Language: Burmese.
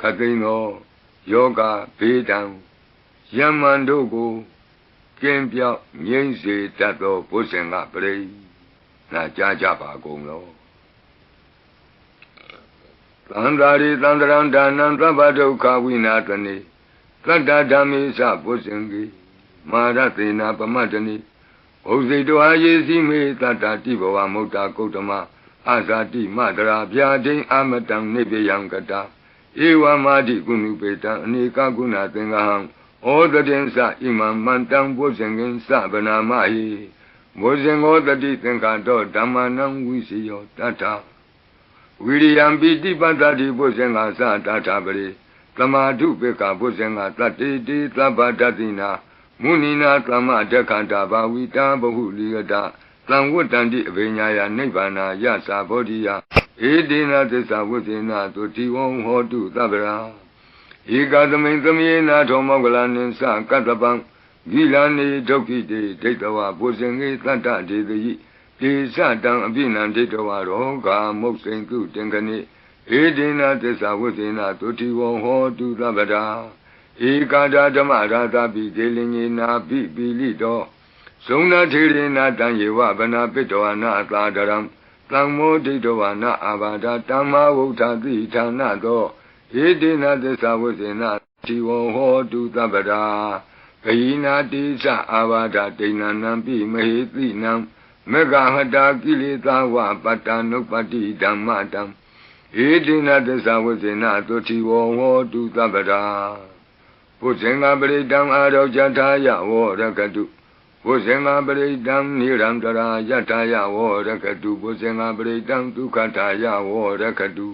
ခသိန်းသောယောဂဘေးဒံယမန်တို့ကိုကျင်းပြောက်ငြိမ့်စေတတ်သောဘုဇင်ကပရိနာကြားကြပါကုန်လောသန္တာရိသန္တရံဒါနံသဗ္ဗဒုက္ခဝိနာတနေသတ္တဓမ္မိစဘုဇင်ကြီးမာရသေနာပမတ္တနိဘုဇိတောအာယေစီမေတတ္တာတိဘဝမုတ်တာကုတ္တမအာဇာတိမတရာဗျာဒိအမတံနိဗ္ဗယံကတာ ဧဝမာတိကုဏုပေတံအနေကကုဏသင်္ကဟံဩတတိသဣမံမန္တံဘုဇင်ကင်သဗနာမဟိဘုဇင်ဟောတတိသင်္ခါတောဓမ္မနံဝိစီယောတတ္ထဝိရိယံပိတိပတ္တိဘုဇင်္ဂသတတ္ထပရိသမာဓုပေကဘုဇင်္ဂတတ္တိတိသဗ္ဗတတိနာမုဏိနာသမဒက္ခတာဘာဝိတာဘဟုလိယတာ သံဝတ္တန္တိအဘိညာယနိဗ္ဗာနာယသာဘောဓိယဧတေနသစ္စာဝိသေနသုတိဝံဟောတုသဗ္ဗရာဧကသမိန်သမေနာထောမောကလနိသကတ္တပံဂိလာနေဒုက္ခိတေဒိဋ္ဌဝဘုဇင်္ဂေတတ္တဒေတိတေသတံအပိနံဒိဋ္ဌဝရောဂာမုတ်စိန်တုတင်ကနိဧတေနသစ္စာဝိသေနသုတိဝံဟောတုသဗ္ဗရာဧကာဒဓမ္မရာသပိဒေလင်ညေနာပိပိလိတော ဇုံနာထေရေနာတံယေဝဗနာပိတောနာသာဒရံတံမောဒိတောဝနာအာဘာဒတမ္မာဝုဋ္ဌတိဌာနသောဧတေနသစ္စာဝိသေနတိဝံဟောတုသဗ္ဗရာဂယိနာတိသအာဘာဒဒိဏနံပိမဟေတိနံမေဃဟတာကိလေသာဝပတ္တနုပတ္တိဓမ္မတံဧတေနသစ္စာဝိသေနသုတိဝံဟောတုသဗ္ဗရာဘုဇင်္ဂပရိတံအာရောဇထာယဝရကတု ဘုဇင်္ဂပရိတံနိရံတရာယထာယဝရကတုဘုဇင်္ဂပရိတံဒုက္ခထာယဝရကတု